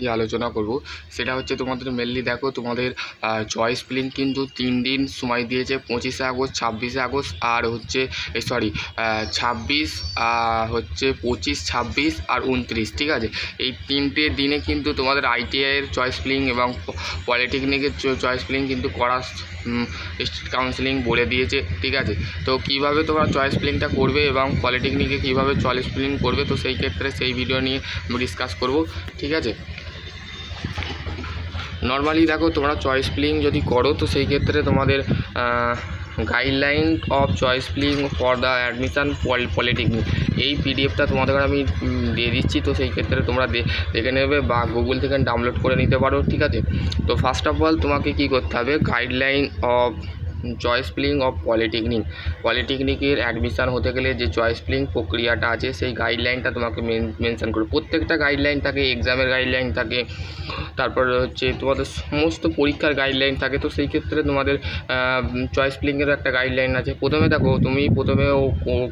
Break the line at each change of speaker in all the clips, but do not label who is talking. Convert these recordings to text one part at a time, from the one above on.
নিয়ে আলোচনা করব। সেটা হচ্ছে তোমাদের মেনলি দেখো তোমাদের চয়েস প্লিং কিন্তু তিন দিন সময় দিয়েছে, পঁচিশে আগস্ট, ছাব্বিশে আগস্ট আর হচ্ছে সরি ছাব্বিশ হচ্ছে পঁচিশ, ছাব্বিশ আর উনত্রিশ, ঠিক আছে? এই তিনটে দিনে কিন্তু তোমাদের আইটিআইয়ের চয়েস প্লিং এবং পলিটেকনিকের চয়েস প্লিং কিন্তু করা স্টেট কাউন্সিলিং বলে দিয়েছে, ঠিক আছে? তো কীভাবে তোমরা চয়েস প্লিংটা করবে এবং পলিটেকনিকে কীভাবে চয়েস প্লিং করবে, তো সেই ক্ষেত্রে সেই ভিডিও নিয়ে ডিসকাস করব, ঠিক আছে? নর্মালি দেখো, তোমরা চয়েস প্লিং যদি করো, তো সেই ক্ষেত্রে তোমাদের guideline of choice filling for the admission polytechnic এই পিডিএফটা তোমাদের আমি দিয়ে দিচ্ছি, তো সেই ক্ষেত্রে তোমরা দেখে নেবে বা গুগল থেকে ডাউনলোড করে নিতে পারো, ঠিক আছে? তো ফার্স্ট অফ অল তোমাকে কী করতে হবে? Guideline of choice filling of polytechnic পলিটেকনিকের admission হতে গেলে যে চয়েস প্লিং প্রক্রিয়াটা আছে, সেই গাইডলাইনটা তোমাকে মেনশান করবে। প্রত্যেকটা গাইডলাইন থাকে এক্সামের গাইডলাইন থাকে, তারপর হচ্ছে তোমাদের সমস্ত পরীক্ষার গাইডলাইন থাকে। তো সেই ক্ষেত্রে তোমাদের চয়েস প্লিংয়েরও একটা গাইডলাইন আছে। প্রথমে দেখো, তুমি প্রথমে ও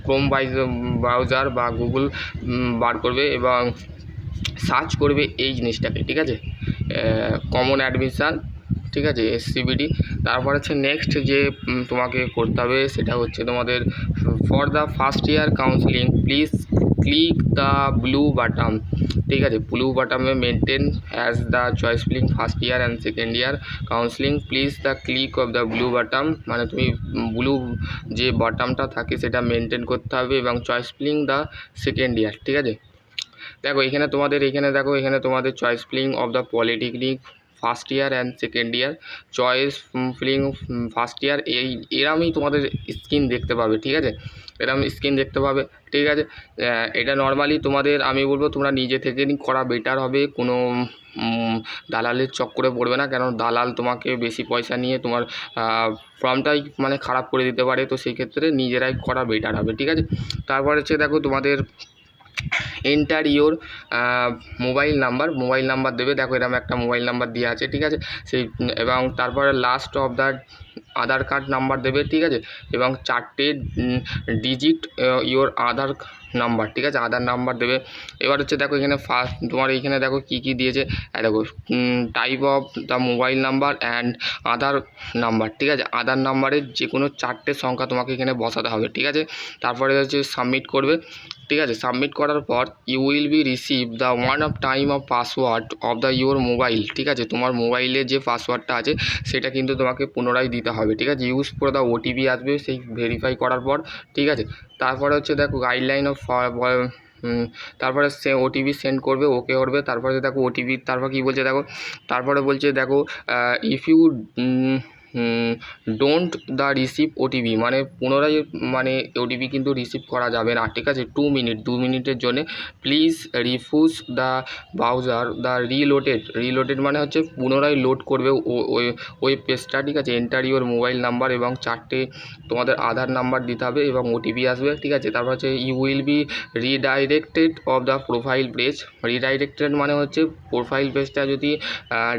ক্রোম বাইজ ব্রাউজার বা গুগল বার করবে এবং সার্চ করবে এই জিনিসটাকে, ঠিক আছে? কমন অ্যাডমিশান ঠিক আছে এসসিবিডি তারপর হচ্ছে নেক্সট যে তোমাকে করতে হবে সেটা হচ্ছে তোমাদের for the first year counselling please click the blue button ঠিক আছে blue বাটামে maintain as the choice filling first year and second year counselling please the click of the blue button মানে তুমি ব্লু যে বাটামটা থাকে সেটা মেনটেন করতে হবে এবং choice filling the second year ঠিক আছে? দেখো, এখানে তোমাদের, এখানে দেখো, এখানে তোমাদের choice filling of the polytechnic first year and second year choice filling first year, এই, এরমই তোমাদের স্ক্রিন দেখতে পাবে, ঠিক আছে? এরম স্ক্রিন দেখতে পাবে, ঠিক আছে? এটা নর্মালি তোমাদের, আমি বলব তোমরা নিজে থেকে করা বেটার হবে, কোনো দালালের চক্করে পড়বে না, কেন দালাল তোমাকে বেশি পয়সা নিয়ে তোমার ফর্মটাই মানে খারাপ করে দিতে পারে, তো সেই ক্ষেত্রে নিজেরাই করা বেটার হবে, ঠিক আছে? তারপর হচ্ছে দেখো তোমাদের enter your mobile number mobile number দেবে। দেখো এরকম একটা মোবাইল নাম্বার দেওয়া আছে, ঠিক আছে? সেই, এবং তারপরে last of the Aadhaar card number দেবে, ঠিক আছে? এবং চারটে ডিজিট ইয়োর আধার নাম্বার, ঠিক আছে? আধার নাম্বার দেবে। এবার হচ্ছে দেখো এখানে ফার্স্ট তোমার এইখানে দেখো কী কী দিয়েছে। দেখো type of the mobile number and Aadhaar number, ঠিক আছে? আধার নাম্বারের যে কোনো চারটে সংখ্যা তোমাকে এখানে বসাতে হবে, ঠিক আছে? তারপরে হচ্ছে সাবমিট করবে, ঠিক আছে? সাবমিট করার পর you will be receive the one of time of password of the your mobile ঠিক আছে? তোমার মোবাইলে যে পাসওয়ার্ডটা আছে, সেটা কিন্তু তোমাকে পুনরায় দিতে হবে, ঠিক আছে? ইউজ করে দ্য ওটিপি আসবে, সেই ভেরিফাই করার পর, ঠিক আছে? তারপরে হচ্ছে দেখো গাইডলাইন অফ তারপরে সে ওটিপি সেন্ড করবে, ওকে করবে, তারপরে দেখো ওটিপি তারপর কী বলছে দেখো? তারপরে বলছে দেখো if you don't the receive OTP মানে পুনরায় মানে ওটিপি কিন্তু রিসিভ করা যাবে না। ঠিক আছে টু মিনিট দু মিনিটের জন্যে please refuse the browser the reloaded reloaded মানে হচ্ছে পুনরায় লোড করবে ওই পেজটা ঠিক আছে? এন্টার ইউর মোবাইল নাম্বার এবং চারটে তোমাদের আধার নাম্বার দিতে হবে এবং ওটিপি আসবে, ঠিক আছে? তারপর হচ্ছে you will be redirected of the profile page redirected মানে হচ্ছে প্রোফাইল পেজটা যদি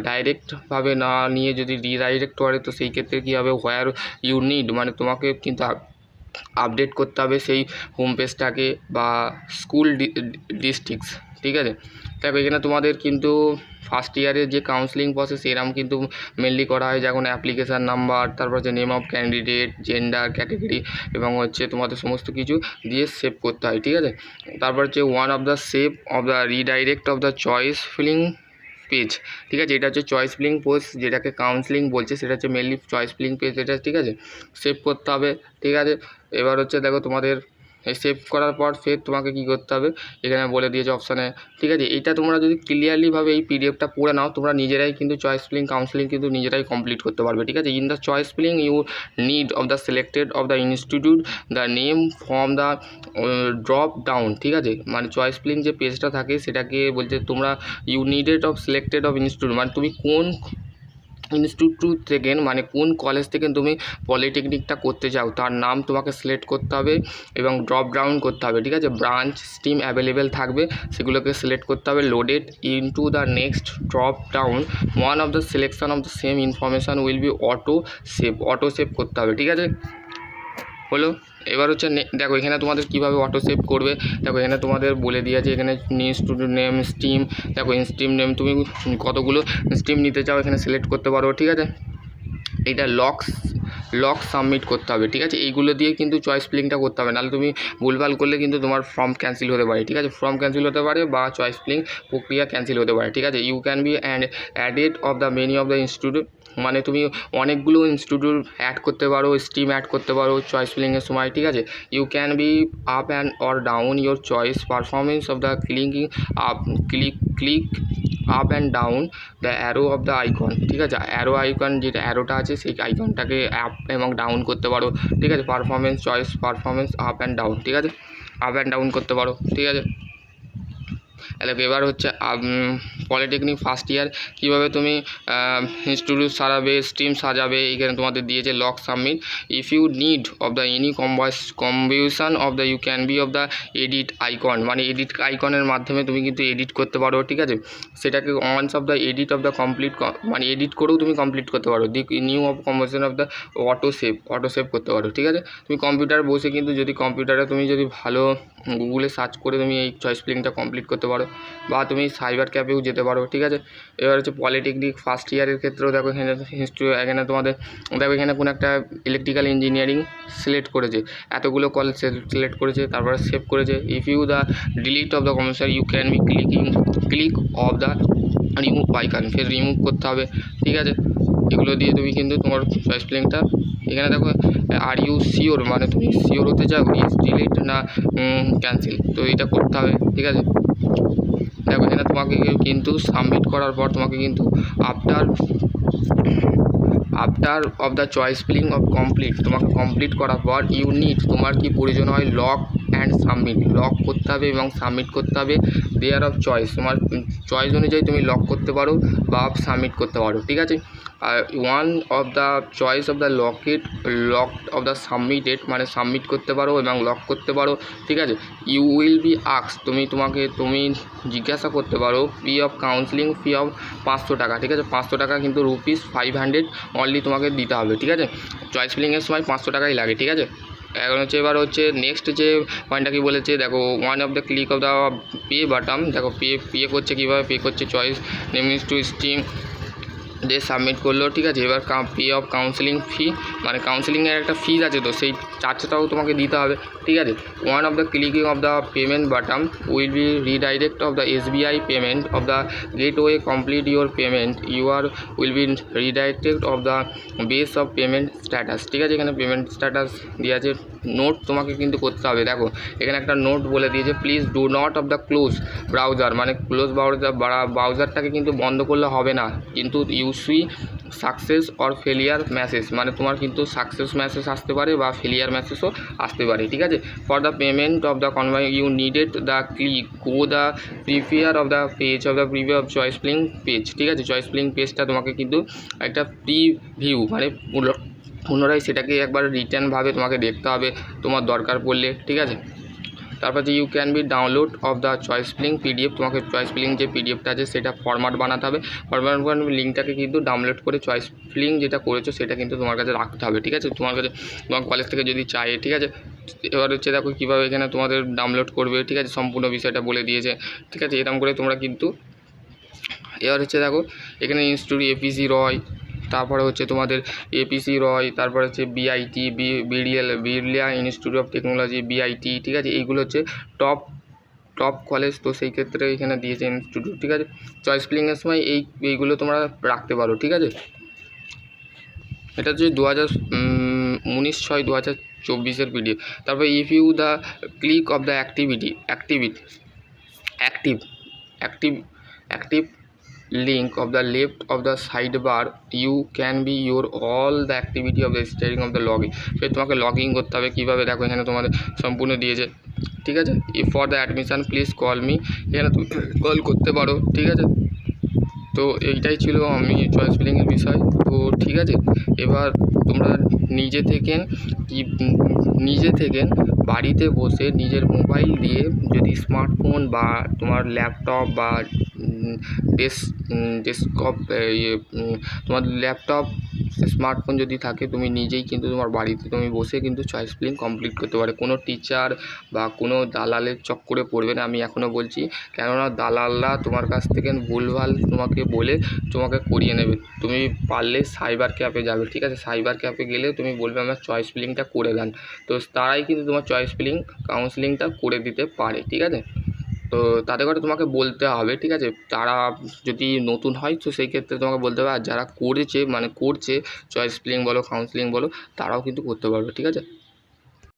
ডাইরেক্টভাবে না নিয়ে যদি রিডাইরেক্ট করে, তো সেই ক্ষেত্রে কী হবে? হোয়ার ইউ নিড মানে তোমাকে কিন্তু আপডেট করতে হবে সেই হোম পেজটাকে বা স্কুল ডিস্ট্রিক্টস ঠিক আছে? দেখো, এখানে তোমাদের কিন্তু ফার্স্ট ইয়ারের যে কাউন্সিলিং প্রসেস এরম কিন্তু মেনলি করা হয় যেমন অ্যাপ্লিকেশান নাম্বার তারপর হচ্ছে name of candidate gender category এবং হচ্ছে তোমাদের সমস্ত কিছু দিয়ে সেভ করতে হয়, ঠিক আছে? তারপর হচ্ছে one of the save of the redirect of the choice filling page ঠিক আছে? এটা হচ্ছে চয়েস ফিলিং পোজ যেটাকে কাউন্সিলিং বলছে, সেটা হচ্ছে মেনলি চয়েস ফিলিং পেজ এটা ঠিক আছে? সেভ করতে হবে, ঠিক আছে? এবার হচ্ছে দেখো তোমাদের সেভ করার পর ফের তোমাকে কী করতে হবে? এখানে বলে দিয়েছে অপশানে ঠিক আছে এইটা তোমরা যদি ক্লিয়ারলিভাবে এই পিডিএফটা পড়ে নাও, তোমরা নিজেরাই কিন্তু চয়েস ফিলিং কাউন্সিলিং কিন্তু নিজেরাই কমপ্লিট করতে পারবে, ঠিক আছে? In the choice filling you need of the selected of the institute the name from the drop down ঠিক আছে? মানে চয়েস ফিলিং যে পেজটা থাকে, সেটাকে বলছে তোমরা you needed of selected of institute মানে তুমি কোন ইনস্টিটিউট থেকে মানে কোন কলেজ থেকে তুমি পলিটেকনিকটা করতে চাও তার নাম তোমাকে সিলেক্ট করতে হবে এবং ড্রপ ডাউন করতে হবে, ঠিক আছে? ব্রাঞ্চ স্ট্রিম অ্যাভেলেবেল থাকবে, সেগুলোকে সিলেক্ট করতে হবে loaded into the next drop down one of the selection of the same information will be auto save auto save করতে হবে, ঠিক আছে? হলো এবার হচ্ছে দেখো এখানে তোমাদের কীভাবে অটো সেভ করবে, দেখো এখানে তোমাদের বলে দিয়েছে, এখানে স্টুডেন্ট নেম স্টিম দেখো স্টিম নেম তুমি কতগুলো স্টিম নিতে চাও এখানে সিলেক্ট করতে পারো, ঠিক আছে? এইটা লক লক সাবমিট করতে হবে, ঠিক আছে? এইগুলো দিয়ে কিন্তু চয়েস ফিলিংটা করতে হবে, নাহলে তুমি ভুলভাল করলে কিন্তু তোমার ফর্ম ক্যান্সেল হতে পারে, ঠিক আছে? ফর্ম ক্যান্সেল হতে পারে বা চয়েস ফিলিং প্রক্রিয়া ক্যান্সেল হতে পারে, ঠিক আছে? You can be and added of the many of the institute মানে তুমি অনেকগুলো ইনস্টিটিউট অ্যাড করতে পারো স্টিম অ্যাড করতে পারো চয়েস ফিলিংয়ের সময়, ঠিক আছে? You can be up and or down your choice performance of the clicking up click click up and down the arrow of the icon ঠিক আছে? অ্যারো আইকন যেটা অ্যারোটা আছে, সেই আইকনটাকে আপ এবং ডাউন করতে পারো, ঠিক আছে? Performance choice performance up and down ঠিক আছে? আপ অ্যান্ড ডাউন করতে পারো, ঠিক আছে? তাহলে এবার হচ্ছে পলিটেকনিক ফার্স্ট ইয়ার কীভাবে তুমি ইনস্টিটিউট সারাবে স্ট্রিম সাজাবে, এখানে তোমাদের দিয়েছে lock submit if you need of the any combination of the you can be of the edit icon মানে এডিট আইকনের মাধ্যমে তুমি কিন্তু এডিট করতে পারো, ঠিক আছে? সেটাকে once of the edit of the complete মানে এডিট করেও তুমি কমপ্লিট করতে পারো। The new of combination of the auto save auto save করতে পারো, ঠিক আছে? তুমি কম্পিউটার বসে কিন্তু যদি কম্পিউটারে তুমি যদি ভালো গুগলে সার্চ করে তুমি এই চয়েস ফিলিংটা কমপ্লিট করতে পারো বা তুমি সাইবার ক্যাফেও যেতে পারো, ঠিক আছে? এবার হচ্ছে পলিটেকনিক ফার্স্ট ইয়ারের ক্ষেত্রেও দেখো এখানে হিস্ট্রি, এখানে তোমাদের, দেখো এখানে কোনো একটা ইলেকট্রিক্যাল ইঞ্জিনিয়ারিং সিলেক্ট করেছে, এতগুলো কলেজ সিলেক্ট করেছে, তারপরে সেভ করেছে। If you the delete of the commercial you can be clicking click of the remove icon ফের রিমুভ করতে হবে, ঠিক আছে? এগুলো দিয়ে তুমি কিন্তু তোমার চয়েস ফিলিংটা এখানে দেখো আর ইউ শিওর মানে তুমি শিওর হতে চাও ইস ডিলিট না ক্যান্সেল তো এটা করতে হবে, ঠিক আছে? দেখো, এখানে তোমাকে কিন্তু সাবমিট করার পর তোমাকে কিন্তু after after of the choice filling of complete তোমাকে কমপ্লিট করার পর ইউনিট তোমার কি প্রয়োজন হয় লক অ্যান্ড সাবমিট লক করতে হবে এবং সাবমিট করতে হবে। দেয়ার অফ চয়েস তোমার চয়েস অনুযায়ী তুমি লক করতে পারো বা সাবমিট করতে পারো, ঠিক আছে? আর one of the choice of the locked lock of the submitted মানে সাবমিট করতে পারো এবং লক করতে পারো, ঠিক আছে? ইউ উইল বি আক্স তুমি তোমাকে, তুমি জিজ্ঞাসা করতে পারো fee of counselling fee of পাঁচশো টাকা, ঠিক আছে? পাঁচশো টাকা কিন্তু রুপিস ফাইভ হান্ড্রেড অনলি তোমাকে দিতে হবে, ঠিক আছে? চয়েস ফিলিংয়ের সময় পাঁচশো টাকাই লাগে, ঠিক আছে? এখন হচ্ছে এবার হচ্ছে নেক্সট যে পয়েন্টটা কি বলেছে, দেখো one of the click of the pay button দেখো পে পে করছে কীভাবে? পে করছে চয়েস নেমিস টু স্টিম দিয়ে সাবমিট করল, ঠিক আছে? এবার পে অফ কাউন্সেলিং ফি মানে কাউন্সিলিংয়ের একটা ফিজ আছে তো, সেই চার্জটাও তোমাকে দিতে হবে, ঠিক আছে? One of the clicking of the payment button will be redirect of the SBI payment of the gateway complete your payment you are will be redirected of the base of payment status ঠিক আছে? এখানে payment status দিয়ে আছে note তোমাকে কিন্তু করতে হবে। দেখো, এখানে একটা নোট বলে দিয়েছে please do not of the close browser মানে ক্লোজ ব্রাউজার ব্রাউজারটাকে কিন্তু বন্ধ করলে হবে না। কিন্তু ইউসি সাকসেস অর ফেলিয়ার মেসেজ মানে তোমার কিন্তু সাকসেস মেসেজ আসতে পারে বা ফেলিয়ার মেসেজও আসতে পারে, ঠিক আছে? For the payment of the convey you needed the click go the prefer of the page of the preview of choice filling page ঠিক আছে? চয়েস প্লিং পেজটা তোমাকে কিন্তু একটা প্রিভিউ মানে পুনর- পুনরায় সেটাকে একবার রিটার্নভাবে তোমাকে দেখতে হবে, তোমার দরকার পড়লে, ঠিক আছে? তারপর যে you can be download of the choice filling PDF তোমাকে চয়েস ফিলিং যে পিডিএফটা আছে সেটা ফরম্যাট বানাতে হবে। ফরম্যাট বানাবে লিঙ্কটাকে কিন্তু ডাউনলোড করে চয়েস ফিলিং যেটা করেছ সেটা কিন্তু তোমার কাছে রাখতে হবে, ঠিক আছে? তোমার কাছে তোমার কলেজ থেকে যদি চায়, ঠিক আছে? এবার হচ্ছে দেখো কীভাবে এখানে তোমাদের ডাউনলোড করবে, ঠিক আছে? সম্পূর্ণ বিষয়টা বলে দিয়েছে, ঠিক আছে? এরকম করে তোমরা কিন্তু এবার হচ্ছে দেখো, এখানে ইনস্টিটিউট এপিসি রয় তারপরে হচ্ছে তোমাদের এপিসি রয়, তারপরে হচ্ছে BIT B BDL Birla institute of technology BIT ঠিক আছে? এইগুলো হচ্ছে টপ টপ কলেজ তো সেই ক্ষেত্রে এখানে দিয়েছে ইনস্টিটিউট ঠিক আছে? চয়েস ফিলিংয়ের সময় এই, এইগুলো তোমরা রাখতে পারো, ঠিক আছে? এটা হচ্ছে দু হাজার উনিশ ছয় দু হাজার চব্বিশের পিডিএফ তারপর if you the click of the activity activity active active active link of the left of the sidebar you can be your, all the activity of the steering of the login ফের তোমাকে log in করতে হবে কীভাবে? দেখো এখানে তোমাদের সম্পূর্ণ দিয়েছে। ঠিক আছে? For the admission please call me এখানে তুমি কল করতে পারো। ঠিক আছে? তো এইটাই ছিল আমি চয়েস ফিলিংয়ের বিষয়। তো ঠিক আছে? এবার তোমরা নিজে থেকে, কি নিজে থেকে বাড়িতে বসে নিজের মোবাইল দিয়ে যদি স্মার্টফোন বা তোমার ল্যাপটপ বা উম, ডেস ডেস্কটপ ইয়ে তোমার ল্যাপটপ স্মার্টফোন যদি থাকে তুমি নিজেই কিন্তু তোমার বাড়িতে তুমি বসে কিন্তু চয়েস ফিলিং কমপ্লিট করতে পারো। কোনো টিচার বা কোনো দালালের চক্করে পড়বে না আমি এখনও বলছি। কেননা দালালরা তোমার কাছ থেকে ভুলভাল তোমাকে বলে তোমাকে করিয়ে নেবে। তুমি পারলে সাইবার ক্যাফে যাবে ঠিক আছে? সাইবার ক্যাফে গেলে তুমি বলবে আমার চয়েস ফিলিংটা করে দেন। তো তারাই কিন্তু তোমার চয়েস ফিলিং কাউন্সিলিংটা করে দিতে পারে ঠিক আছে? তো তাদের কথা তোমাকে বলতে হবে, ঠিক আছে? তারা যদি নতুন হয়, তো সেই ক্ষেত্রে তোমাকে বলতে হবে, আর যারা করেছে মানে করছে চয়েস প্লেয়িং বলো কাউন্সেলিং বলো, তারাও কিন্তু করতে পারবে, ঠিক আছে?